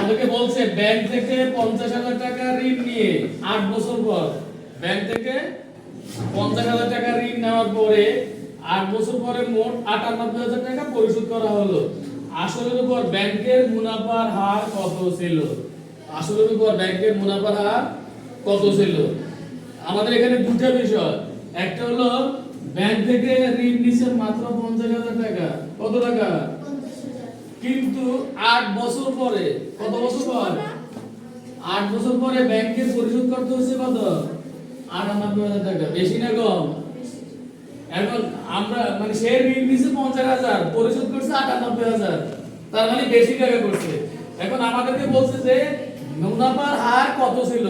আমাদেরকে বলছে ব্যাংক থেকে পঞ্চাশ হাজার টাকা ঋণ নিয়ে আট বছর পর। ব্যাংক থেকে পঞ্চাশ হাজার টাকা ঋণ নেওয়ার পরে আট বছর পরে মোট আটানব্বই হাজার টাকা পরিশোধ করা হলো। আসলের উপর ব্যাংকের মুনাফার হার কত ছিল? আসলের উপর ব্যাংকের মুনাফার হার কত ছিল? আমাদের এখানে দুটো বিষয়। একটা হলো ব্যাংক থেকে ঋণ নিছে মাত্র পঞ্চাশ হাজার টাকা। কত টাকা? আট বছর পরে। কত বছর পর? আট বছর পরে ব্যাংকে পরিশোধ করতে হচ্ছে কত? আটানব্বই হাজার টাকা। বেশি না কম? এখন আমরা মানে সে ঋণ নিছে পঞ্চাশ হাজার, পরিশোধ করছে আটানব্বই হাজার। তার মানে বেশি টাকা করছে। এখন আমাদেরকে বলছে যে, মুনাফার হার কত ছিল?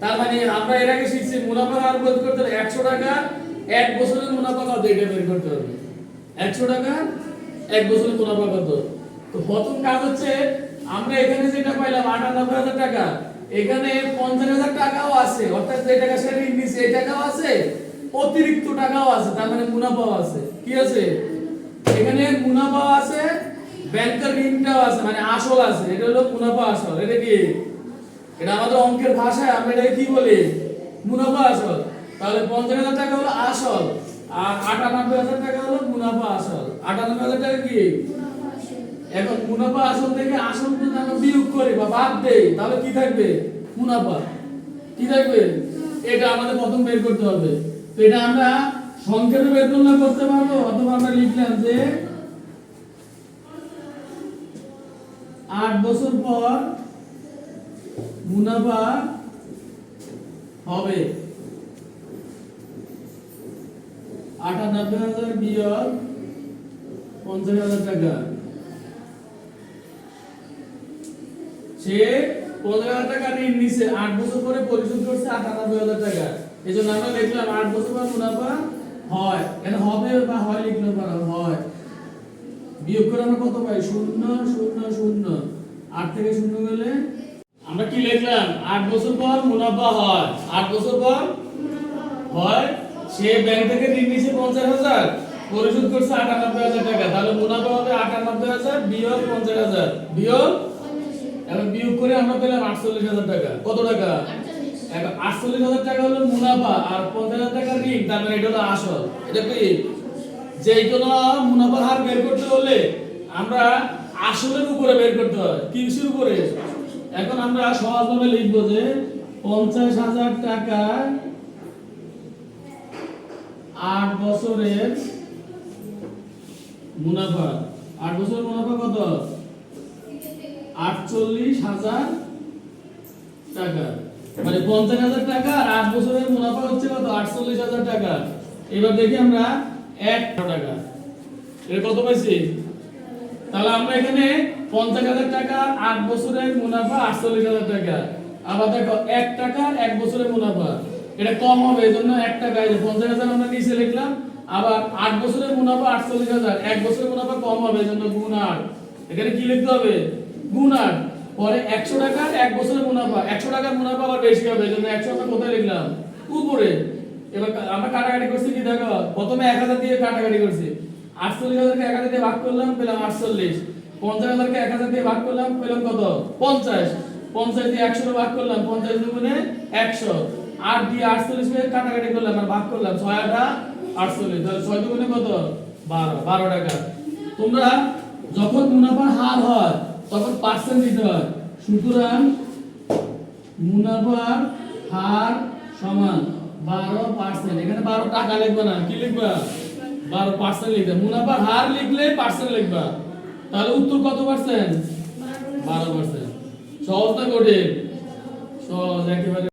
তার মানে আমরা এর আগে শিখছি, মুনাফার হার বের করতে হলে একশো টাকা এক বছরের মুনাফা কত? এটা বের করতে হবে। একশো টাকা এক বছরের মুনাফা কত? তো প্রথম কাজ হচ্ছে, আমরা এখানে যেটা পাইলাম, আটানব্বই হাজার টাকা। এখানে পঞ্চাশ হাজার টাকাও আছে, অর্থাৎ যে টাকা সে ঋণ নিছে, এই টাকাও আছে, অতিরিক্ত টাকাও আছে, তার মানে মুনাফাও আছে। কি আছে? এখানে মুনাফাও আছে, ব্যাংকের ঋণটাও আছে মানে আসল আছে, এটা হলো মুনাফা আসল, এটা কি? এটা আমাদের অঙ্কের ভাষায় আমরা এটাকে কি বলি? মুনাফা আসল। তাহলে পঞ্চাশ হাজার টাকা হলো আসল, আর আটানব্বই হাজার টাকা হলো মুনাফা আসল। আটানব্বই হাজার টাকা কি? এখন মুনাফা আসল থেকে আসল যদি আমরা বিয়োগ করি বা বাদ দেই, তাহলে কি থাকবে? মুনাফা। কি থাকবে? এটা আমাদের প্রথম বের করতে হবে। তো এটা আমরা সংক্ষেপে বের করলে করতে পারব? অথবা আমরা লিখলাম যে আট বছর পর মুনাফা হবে। আটানব্বই হাজার বিয়োগ পঞ্চাশ হাজার টাকা। সে পনেরো হাজার টাকা ঋণ নিছে, আট বছর পরে পরিশোধ করছে আটানব্বই হাজার টাকা। এই জন্য আমরা লিখলাম আট বছর পর মুনাফা হয়। এখানে হবে বা হয় লিখলে পারা হয়। বিয়োগ করে আমরা কত পাই? শূন্য শূন্য শূন্য। আট থেকে শূন্য গেলে? আমরা কি লিখলাম? আট বছর পর মুনাফা হয়। আট বছর পর হয়? সে ব্যাংক থেকে ঋণ নিছে পঞ্চাশ হাজার। পরিশোধ করছে আটানব্বই হাজার টাকা। তাহলে মুনাফা হবে আটানব্বই হাজার, বিয়োগ পঞ্চাশ হাজার। বিয়োগ করে আমরা পেলাম আটচল্লিশ হাজার টাকা। কত টাকা? আটচল্লিশ হাজার টাকা হলো মুনাফা আর পঞ্চাশ হাজার টাকা ঋণ, তার মানে এটা হলো আসল। এটা কি? যে মুনাফার হার বের করতে হলে আমরা আসলের উপরে বের করতে হয় উপরে? এখন আমরা সহজভাবে লিখব যে পঞ্চাশ হাজার টাকা আট বছরের মুনাফা। আট বছরের মুনাফা কত? আটচল্লিশ হাজার টাকা। মানে পঞ্চাশ হাজার টাকা আর আট বছরের মুনাফা হচ্ছে কত? আটচল্লিশ হাজার টাকা। এবার দেখি আমরা এক টাকা। এর কত পাইছি? তাহলে আমরা এখানে পঞ্চাশ হাজার টাকা, আট বছরের মুনাফা, আটচল্লিশ হাজার টাকা। আবার দেখো, এক টাকা, এক বছরের মুনাফা। এটা কম হবে এই জন্য এক টাকা। এই যে পঞ্চাশ হাজার আমরা নিচে লিখলাম, আবার আট বছরের মুনাফা, আটচল্লিশ হাজার। এক বছরের মুনাফা কম হবে এই জন্য গুণ আট। এখানে কি লিখতে হবে? গুণ আট পরে একশো টাকার এক বছরের মুনাফা। একশো টাকার মুনাফা আবার বেশি হবে জন্য একশো আমরা কোথায় লিখলাম? উপরে। এবার আমরা কাটাকাটি করছি কি দেখো? প্রথমে এক হাজার দিয়ে কাটাকাটি করছি। আটচল্লিশ হাজারকে এক হাজার দিয়ে ভাগ করলাম, পেলাম আটচল্লিশ। পঞ্চাশ হাজারকে এক হাজার দিয়ে ভাগ করলাম, পেলাম কত? পঞ্চাশ। পঞ্চাশ দিয়ে একশো ভাগ করলাম, পঞ্চাশ দুগুণে একশো। আট দিয়ে আটচল্লিশ দিয়ে কাটাকাটি করলাম আর ভাগ করলাম ছয় আটা আটচল্লিশ। তাহলে ছয় দুগুণে কত? বারো। বারো টাকা। তোমরা যখন মুনাফার হার হয় তখন পার্সেন্ট দিতে হয়। সুতরাং মুনাফার হার সমান বারো পার্সেন্ট এখানে বারো টাকা লিখবে না, কি লিখবা? বারো পার্সেন্ট লিখবে। মুনাফার হার লিখলে পার্সেন্ট লিখবা। তাহলে উত্তর কত পার্সেন্ট বারো পার্সেন্ট সহজ না কঠিন। সহজ, একেবারে